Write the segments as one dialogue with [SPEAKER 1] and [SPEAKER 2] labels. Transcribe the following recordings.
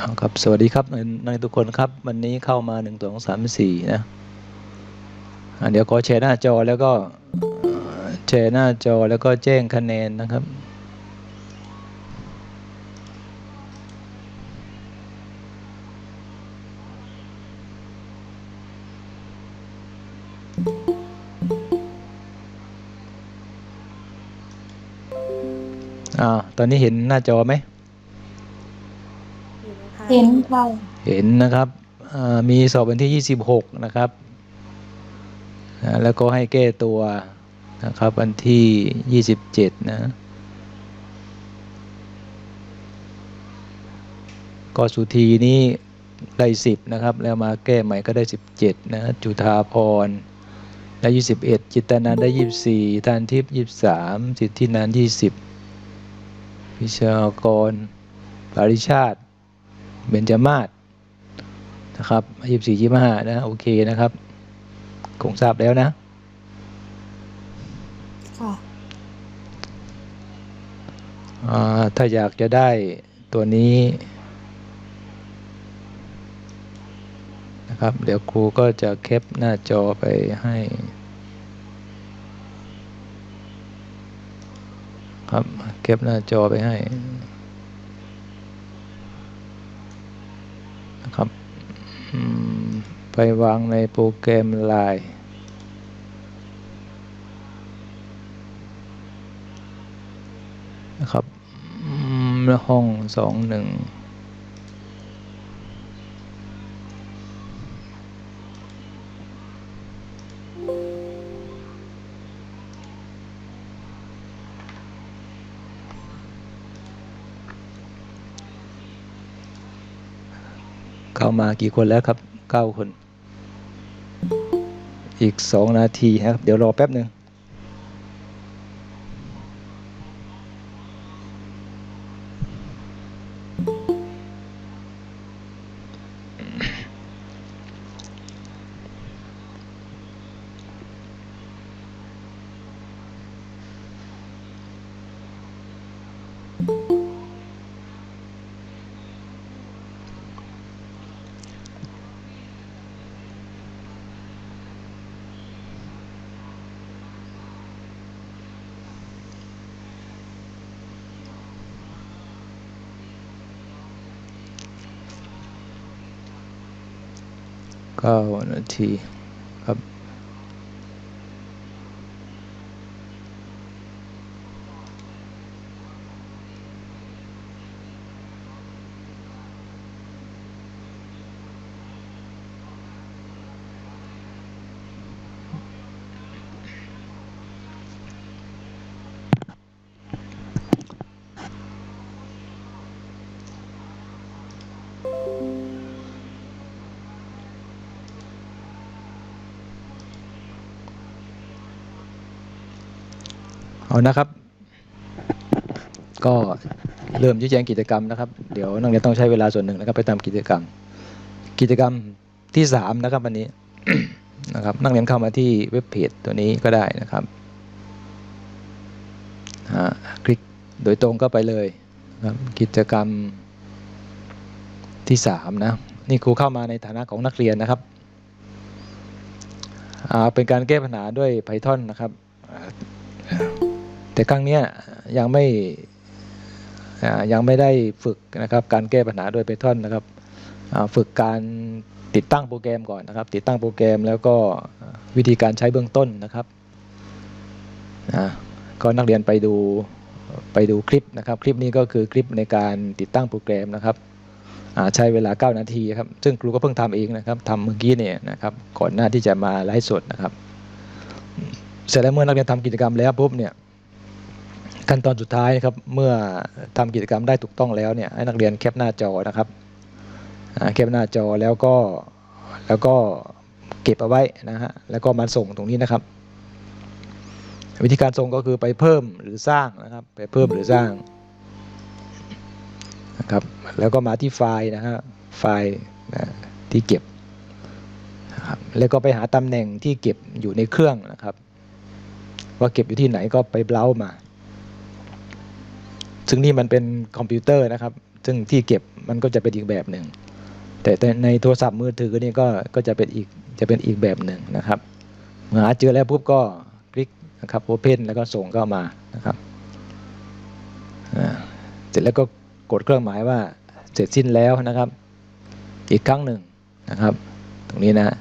[SPEAKER 1] ครับสวัสดีครับนในทุกคนครับ วันนี้เข้ามาหนึ่งสองสามสี่นะเดี๋ยวขอแชร์หน้าจอแล้วก็แชร์หน้าจอแล้วก็แจ้งคะแนนนะครับ อ่า ตอนนี้เห็นหน้าจอไหม
[SPEAKER 2] เห็นค่ะ
[SPEAKER 1] เห็นนะครับอ่ามีสอบวันที่ 26 นะครับอ่าแล้วก็ให้แก้ตัวนะครับวันที่ 27 นะ ก็สุธีนี้ได้ 10 นะครับ แล้วมาแก้ใหม่ก็ได้ 17 นะ จุธาพรได้ 21 จิตตนันได้ 24ทานทิพย์23 สิทธินัน20 พิชากรปาริชาติ เบญจมาศนะครับยี่สี่ยี่ห้านะ โอเคนะครับ คงทราบแล้วนะ
[SPEAKER 2] ค่ะ
[SPEAKER 1] อ่าถ้าอยากจะได้ตัวนี้นะครับ เดี๋ยวครูก็จะแคปหน้าจอไปให้ครับแคปหน้าจอไปให้ วางในโปรแกรมไลน์นะครับห้องสองหนึ่งเข้ามากี่คนแล้วครับเก้าคน อีกสองนาทีครับ เดี๋ยวรอแป๊บหนึ่งうん。9 นาที เอานะครับ ก็เริ่มชี้แจงกิจกรรมนะครับ เดี๋ยวนักเรียนต้องใช้เวลาส่วนหนึ่งนะครับ ไปทำกิจกรรม กิจกรรมที่สามนะครับวันนี้นะครับ นักเรียนเข้ามาที่เว็บเพจตัวนี้ก็ได้นะครับอ่าคลิกโดยตรงก็ไปเลยนะครับกิจกรรมที่สามนะนี่ครูเข้ามาในฐานะของนักเรียนนะครับอ่าเป็นการแก้ปัญหาด้วย Python นะครับ แต่ครั้งนี้ยังไม่ยังไม่ได้ฝึกนะครับการแก้ปัญหาโดย Python นะครับฝึกการติดตั้งโปรแกรมก่อนนะครับ ติดตั้งโปรแกรมแล้วก็วิธีการใช้เบื้องต้นนะครับก็นักเรียนไปดูไปดูคลิปนะครับ คลิปนี้ก็คือคลิปในการติดตั้งโปรแกรมนะครับใช้เวลา 9 นาทีครับซึ่งครูก็เพิ่งทำเองนะครับทำเมื่อกี้เนี่ยนะครับก่อนหน้าที่จะมาไลฟ์สดนะครับ เสร็จแล้วเมื่อนักเรียนทำกิจกรรมแล้วปุ๊บเนี่ย ขั้นตอนสุดท้ายนะครับเมื่อทำกิจกรรมได้ถูกต้องแล้วเนี่ยให้นักเรียนแคปหน้าจอนะครับแคปหน้าจอแล้วก็แล้วก็เก็บเอาไว้นะฮะแล้วก็มาส่งตรงนี้นะครับ วิธีการส่งก็คือไปเพิ่มหรือสร้างนะครับไปเพิ่มหรือสร้างนะครับแล้วก็มาที่ไฟล์นะฮะไฟล์นะที่เก็บนะครับแล้วก็ไปหาตำแหน่งที่เก็บอยู่ในเครื่องนะครับ ว่าเก็บอยู่ที่ไหนก็ไปเบราว์มา ซึ่งนี่มันเป็นคอมพิวเตอร์นะครับ ซึ่งที่เก็บมันก็จะเป็นอีกแบบหนึ่งแต่ในโทรศัพท์มือถือนี่ก็ก็จะเป็นอีกจะเป็นอีกแบบหนึ่งนะครับเมื่อหาเจอแล้วปุ๊บก็คลิกนะครับโอเพนแล้วก็ส่งเข้ามานะครับเสร็จแล้วก็กดเครื่องหมายว่าเสร็จสิ้นแล้วนะครับ อีกครั้งหนึ่งนะครับ ตรงนี้นะ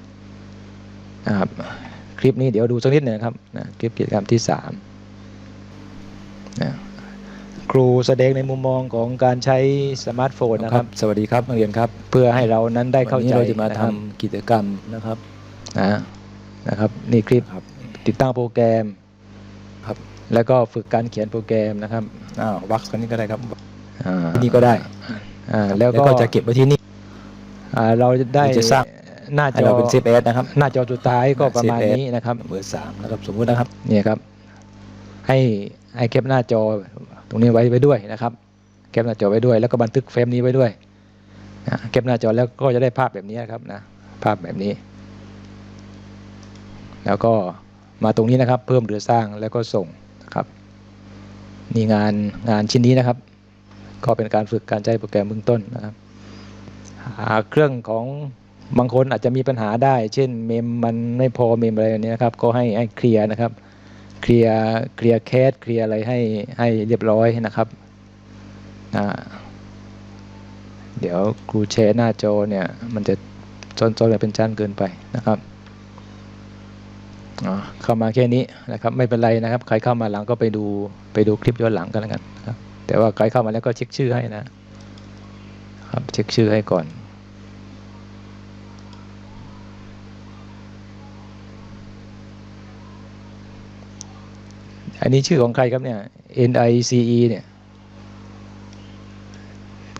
[SPEAKER 1] นะครับคลิปนี้เดี๋ยวดูสักนิดหนึ่งนะครับนะคลิปกิจกรรมที่สามนะ ครูแสดงในมุมมองของการใช้สมาร์ทโฟนนะครับสวัสดีครับนักเรียนครับเพื่อให้เรานั้นได้เข้าใจ
[SPEAKER 2] วันนี้เราจะมา
[SPEAKER 1] นะ
[SPEAKER 2] ทำ
[SPEAKER 1] ครับ
[SPEAKER 2] กิจกรรมนะครับ
[SPEAKER 1] นะนะครับนี่คลิป
[SPEAKER 2] ครับ
[SPEAKER 1] ติดตั้งโปรแกรม
[SPEAKER 2] ครับ
[SPEAKER 1] แล้วก็ฝึกการเขียนโปรแกรมนะครับ
[SPEAKER 2] อ้าววักกันนี้ก็ได้ครับ
[SPEAKER 1] อ่า
[SPEAKER 2] นี่ก็ได้
[SPEAKER 1] อ่าแล้วก็
[SPEAKER 2] จะเก็บไว้ที่นี่
[SPEAKER 1] อ่าเราจะได้
[SPEAKER 2] จะสร้าง
[SPEAKER 1] หน้า
[SPEAKER 2] ให้
[SPEAKER 1] จอ
[SPEAKER 2] เราเป็น CPS นะครับ
[SPEAKER 1] หน้าจอสุดท้ายก็ประมาณ
[SPEAKER 2] CPS
[SPEAKER 1] นี้นะครับ
[SPEAKER 2] เบอร์สามนะครับสมมุตินะครับ
[SPEAKER 1] เนี่ยครับให้ให้แคปหน้าจอ ตรงนี้ไว้ไว้ด้วยนะครับแคปหน้าจอไว้ด้วย แล้วก็บันทึกเฟรมนี้ไว้ด้วยนะแคปหน้าจอแล้วก็จะได้ภาพแบบนี้ครับนะภาพแบบนี้ แล้วก็มาตรงนี้นะครับ เพิ่มหรือสร้างแล้วก็ส่งนะครับนี่งานงานชิ้นนี้นะครับ ก็เป็นการฝึกการใช้โปรแกรมเบื้องต้นนะครับหาเครื่องของบางคนอาจจะมีปัญหาได้ เช่นเมมมันไม่พอเมมอะไรแบบนี้นะครับ ก็ให้ให้เคลียร์นะครับ เคลียร์เคลียร์แคสเคลียร์อะไรให้ให้เรียบร้อยนะครับอ่าเดี๋ยวครูแชร์หน้าจอเนี่ย มันจะจนจนๆเป็นชั้นเกินไปนะครับเข้ามาแค่นี้นะครับไม่เป็นไรนะครับ ใครเข้ามาหลังก็ไปดูไปดูคลิปย้อนหลังกันแล้วกันนะครับแต่ว่าใครเข้ามาแล้วก็เช็คชื่อให้นะครับ เช็คชื่อให้ก่อน อันนี้ชื่อของใครครับเนี่ย N I C E เนี่ย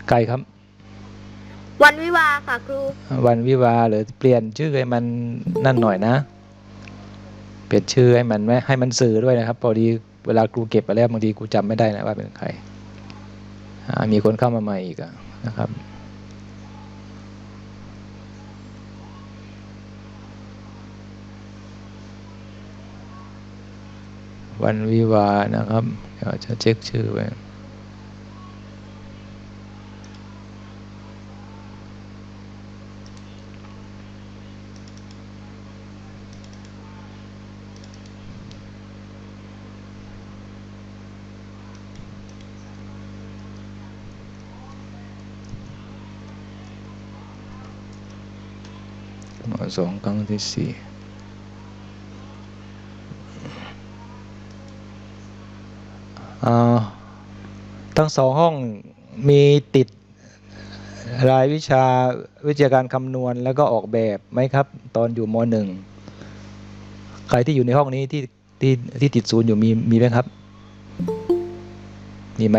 [SPEAKER 1] ใครครับ
[SPEAKER 3] วันวิวาค่ะครู
[SPEAKER 1] วันวิวาหรือเปลี่ยนชื่อให้มันนั่นหน่อยนะ เปลี่ยนชื่อให้มันไม่ให้มันสื่อด้วยนะครับ พอดีเวลาครูเก็บไปแล้วบางทีครูจำไม่ได้นะว่าเป็นใครอ่ามีคนเข้ามาใหม่อีกอะนะครับ วันวิวานะครับเดี๋ยวจะเช็คชื่อไว้สองครั้งที่สี่อ่า ทั้งสองห้องมีติดรายวิชาวิชาการคำนวณแล้วก็ออกแบบไหมครับ ตอนอยู่มหนึ่งใครที่อยู่ในห้องนี้ที่ที่ที่ติดศูนย์อยู่มีมีไหมครับ มีไหม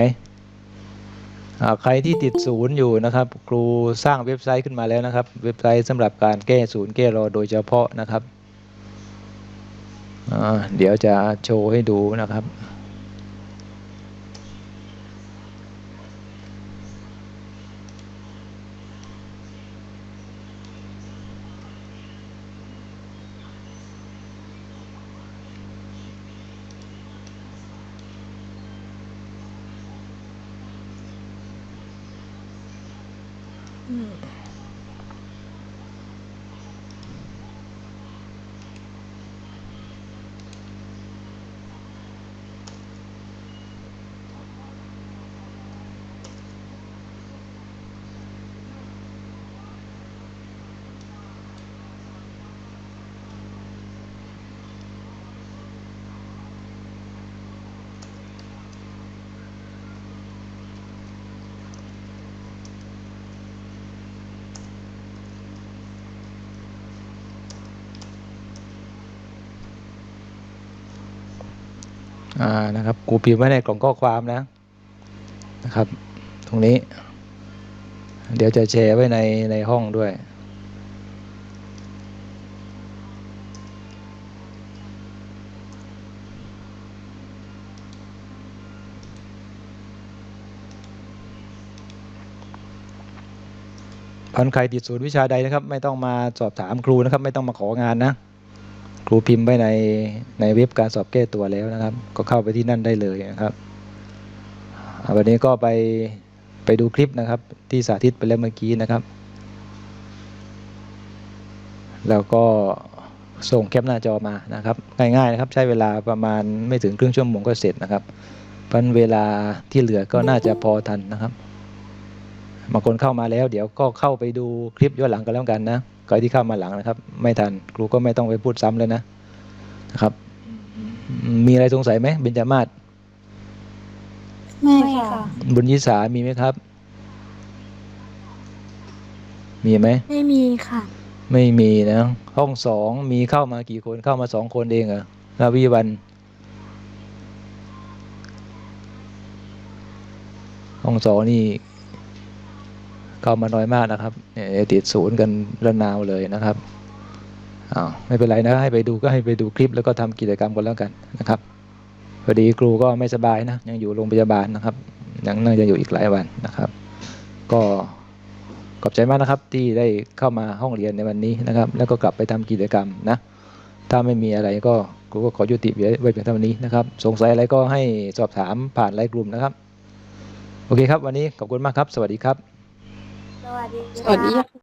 [SPEAKER 1] ใครที่ติดศูนย์อยู่นะครับ ครูสร้างเว็บไซต์ขึ้นมาแล้วนะครับ เว็บไซต์สำหรับการแก้ศูนย์แก้รอโดยเฉพาะนะครับเดี๋ยวจะโชว์ให้ดูนะครับ mm. อ่านะครับครูพิมพ์ไว้ในกล่องข้อความนะนะครับ ตรงนี้ เดี๋ยวจะแชร์ไว้ในในห้องด้วยพันใครติดศูนย์วิชาใดนะครับ ไม่ต้องมาสอบถามครูนะครับ ไม่ต้องมาของานนะ รูพิมพ์ไว้ในในเว็บการสอบแก้ตัวแล้วนะครับ ก็เข้าไปที่นั่นได้เลยนะครับวันนี้ก็ไปไปดูคลิปนะครับ ที่สาธิตไปแล้วเมื่อกี้นะครับ แล้วก็ส่งแคปหน้าจอมานะครับ ง่ายๆนะครับ ใช้เวลาประมาณไม่ถึงครึ่งชั่วโมงก็เสร็จนะครับเพราะฉะนั้นเวลาที่เหลือก็น่าจะพอทันนะครับบางคนเข้ามาแล้ว เดี๋ยวก็เข้าไปดูคลิปย้อนหลังกันแล้วกันนะ ใครที่เข้ามาหลังนะครับ ไม่ทันครูก็ไม่ต้องไปพูดซ้ำเลยนะนะครับ มีอะไรสงสัยไหมเบญจมาศ
[SPEAKER 4] ไม่ค่ะ
[SPEAKER 1] บุญยิสามีไหมครับ มีไหม
[SPEAKER 4] ไม่มีค่ะ
[SPEAKER 1] ไม่มีนะ ห้องสองมีเข้ามากี่คนเข้ามาสองคนเองเหรอลาวีวันห้องสองนี่ เข้ามาน้อยมากนะครับเนี่ยติดศูนย์กันระนาวเลยนะครับอ้าวไม่เป็นไรนะให้ไปดูก็ให้ไปดูคลิปแล้วก็ทำกิจกรรมกันแล้วกันนะครับพอดีครูก็ไม่สบายนะยังอยู่โรงพยาบาลนะครับยังน่าจะอยู่อีกหลายวันนะครับ ก็ขอบใจมากนะครับที่ได้เข้ามาห้องเรียนในวันนี้นะครับ แล้วก็กลับไปทำกิจกรรมนะถ้าไม่มีอะไรก็ครูก็ขอยุติไว้เพียงเท่านี้นะครับ สงสัยอะไรก็ให้สอบถามผ่านไลน์กลุ่มนะครับ โอเคครับ วันนี้ขอบคุณมากครับ สวัสดีครับ
[SPEAKER 3] สวัสดี
[SPEAKER 4] สวัสดี